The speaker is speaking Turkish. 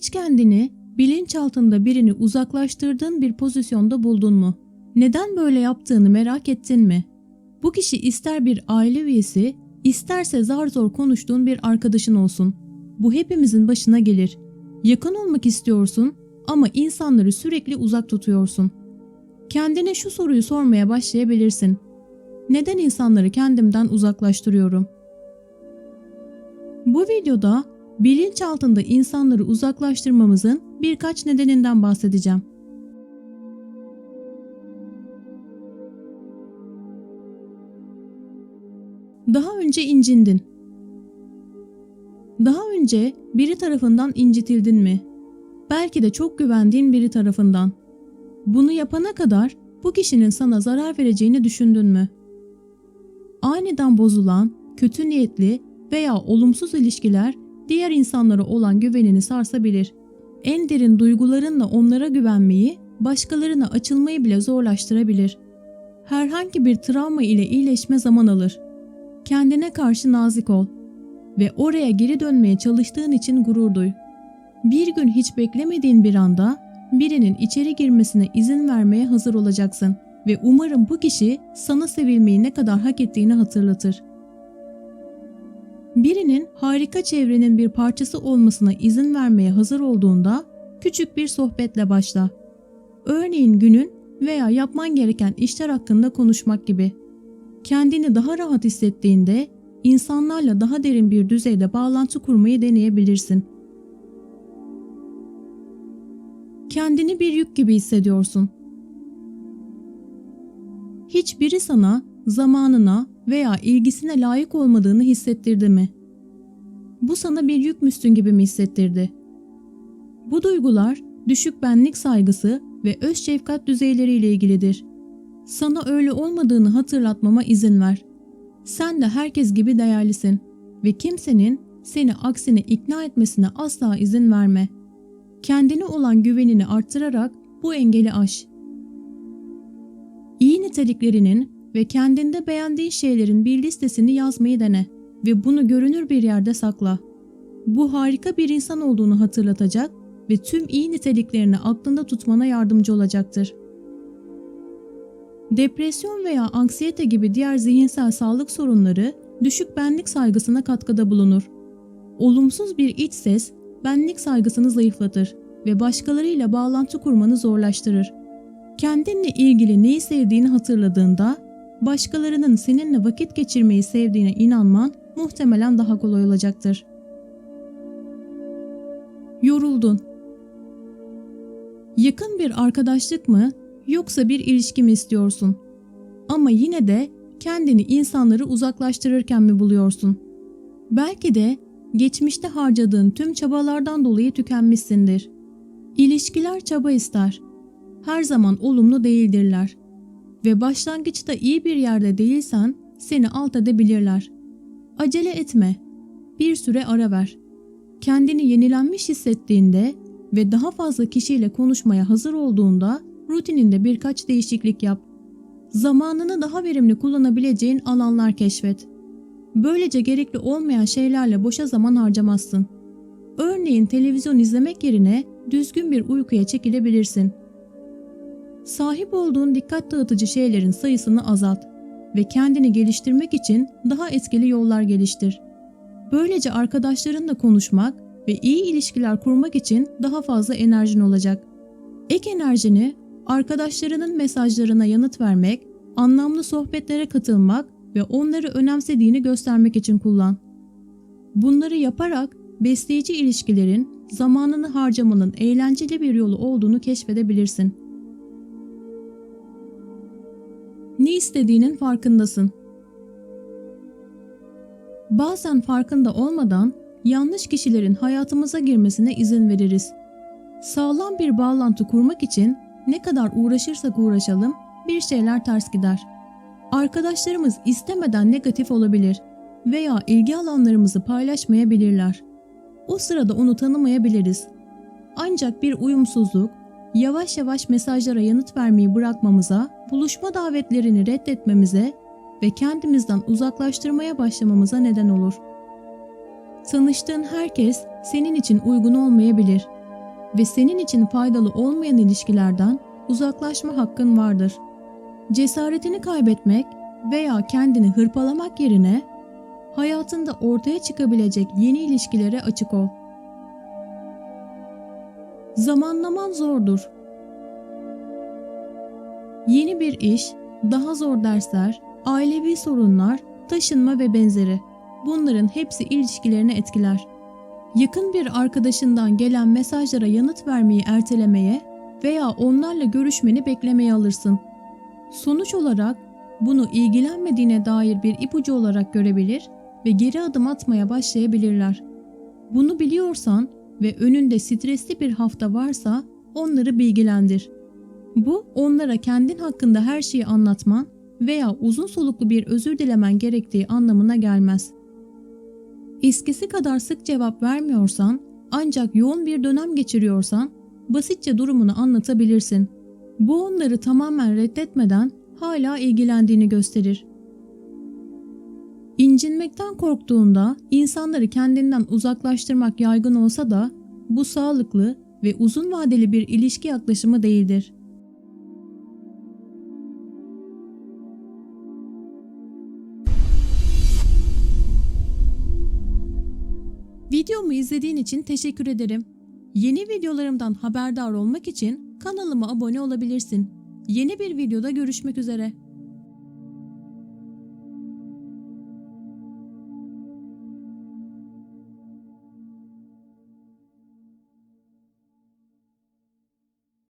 Hiç kendini bilinçaltında birini uzaklaştırdığın bir pozisyonda buldun mu? Neden böyle yaptığını merak ettin mi? Bu kişi ister bir aile üyesi, isterse zar zor konuştuğun bir arkadaşın olsun. Bu hepimizin başına gelir. Yakın olmak istiyorsun ama insanları sürekli uzak tutuyorsun. Kendine şu soruyu sormaya başlayabilirsin. Neden insanları kendimden uzaklaştırıyorum? Bu videoda bilinçaltında insanları uzaklaştırmamızın birkaç nedeninden bahsedeceğim. Daha önce incindin. Daha önce biri tarafından incitildin mi? Belki de çok güvendiğin biri tarafından. Bunu yapana kadar bu kişinin sana zarar vereceğini düşündün mü? Aniden bozulan, kötü niyetli veya olumsuz ilişkiler diğer insanlara olan güvenini sarsabilir. En derin duygularınla onlara güvenmeyi, başkalarına açılmayı bile zorlaştırabilir. Herhangi bir travma ile iyileşme zaman alır. Kendine karşı nazik ol ve oraya geri dönmeye çalıştığın için gurur duy. Bir gün hiç beklemediğin bir anda birinin içeri girmesine izin vermeye hazır olacaksın ve umarım bu kişi sana sevilmeyi ne kadar hak ettiğini hatırlatır. Birinin harika çevrenin bir parçası olmasına izin vermeye hazır olduğunda küçük bir sohbetle başla. Örneğin günün veya yapman gereken işler hakkında konuşmak gibi. Kendini daha rahat hissettiğinde insanlarla daha derin bir düzeyde bağlantı kurmayı deneyebilirsin. Kendini bir yük gibi hissediyorsun. Hiçbiri sana zamanına veya ilgisine layık olmadığını hissettirdi mi? Bu sana bir yükmüşsün gibi mi hissettirdi? Bu duygular düşük benlik saygısı ve öz şefkat düzeyleriyle ilgilidir. Sana öyle olmadığını hatırlatmama izin ver. Sen de herkes gibi değerlisin ve kimsenin seni aksine ikna etmesine asla izin verme. Kendine olan güvenini arttırarak bu engeli aş. İyi niteliklerinin ve kendinde beğendiğin şeylerin bir listesini yazmayı dene ve bunu görünür bir yerde sakla. Bu harika bir insan olduğunu hatırlatacak ve tüm iyi niteliklerini aklında tutmana yardımcı olacaktır. Depresyon veya anksiyete gibi diğer zihinsel sağlık sorunları düşük benlik saygısına katkıda bulunur. Olumsuz bir iç ses benlik saygısını zayıflatır ve başkalarıyla bağlantı kurmanı zorlaştırır. Kendinle ilgili neyi sevdiğini hatırladığında başkalarının seninle vakit geçirmeyi sevdiğine inanman muhtemelen daha kolay olacaktır. Yoruldun. Yakın bir arkadaşlık mı yoksa bir ilişki mi istiyorsun? Ama yine de kendini insanları uzaklaştırırken mi buluyorsun? Belki de geçmişte harcadığın tüm çabalardan dolayı tükenmişsindir. İlişkiler çaba ister. Her zaman olumlu değildirler. Ve başlangıçta iyi bir yerde değilsen seni alt edebilirler. Acele etme. Bir süre ara ver. Kendini yenilenmiş hissettiğinde ve daha fazla kişiyle konuşmaya hazır olduğunda rutininde birkaç değişiklik yap. Zamanını daha verimli kullanabileceğin alanlar keşfet. Böylece gerekli olmayan şeylerle boşa zaman harcamazsın. Örneğin televizyon izlemek yerine düzgün bir uykuya çekilebilirsin. Sahip olduğun dikkat dağıtıcı şeylerin sayısını azalt ve kendini geliştirmek için daha etkili yollar geliştir. Böylece arkadaşlarınla konuşmak ve iyi ilişkiler kurmak için daha fazla enerjin olacak. Ek enerjini arkadaşlarının mesajlarına yanıt vermek, anlamlı sohbetlere katılmak ve onları önemsediğini göstermek için kullan. Bunları yaparak besleyici ilişkilerin zamanını harcamanın eğlenceli bir yolu olduğunu keşfedebilirsin. İstediğinin farkındasın. Bazen farkında olmadan yanlış kişilerin hayatımıza girmesine izin veririz. Sağlam bir bağlantı kurmak için ne kadar uğraşırsak uğraşalım bir şeyler ters gider. Arkadaşlarımız istemeden negatif olabilir veya ilgi alanlarımızı paylaşmayabilirler. O sırada onu tanımayabiliriz. Ancak bir uyumsuzluk, yavaş yavaş mesajlara yanıt vermeyi bırakmamıza, buluşma davetlerini reddetmemize ve kendimizden uzaklaştırmaya başlamamıza neden olur. Tanıştığın herkes senin için uygun olmayabilir ve senin için faydalı olmayan ilişkilerden uzaklaşma hakkın vardır. Cesaretini kaybetmek veya kendini hırpalamak yerine hayatında ortaya çıkabilecek yeni ilişkilere açık ol. Zamanlaman zordur. Yeni bir iş, daha zor dersler, ailevi sorunlar, taşınma ve benzeri. Bunların hepsi ilişkilerini etkiler. Yakın bir arkadaşından gelen mesajlara yanıt vermeyi ertelemeye veya onlarla görüşmeni beklemeye alırsın. Sonuç olarak bunu ilgilenmediğine dair bir ipucu olarak görebilir ve geri adım atmaya başlayabilirler. Bunu biliyorsan ve önünde stresli bir hafta varsa onları bilgilendir. Bu onlara kendin hakkında her şeyi anlatman veya uzun soluklu bir özür dilemen gerektiği anlamına gelmez. Eskisi kadar sık cevap vermiyorsan ancak yoğun bir dönem geçiriyorsan basitçe durumunu anlatabilirsin. Bu onları tamamen reddetmeden hala ilgilendiğini gösterir. İncinmekten korktuğunda insanları kendinden uzaklaştırmak yaygın olsa da bu sağlıklı ve uzun vadeli bir ilişki yaklaşımı değildir. Videomu izlediğin için teşekkür ederim. Yeni videolarımdan haberdar olmak için kanalıma abone olabilirsin. Yeni bir videoda görüşmek üzere.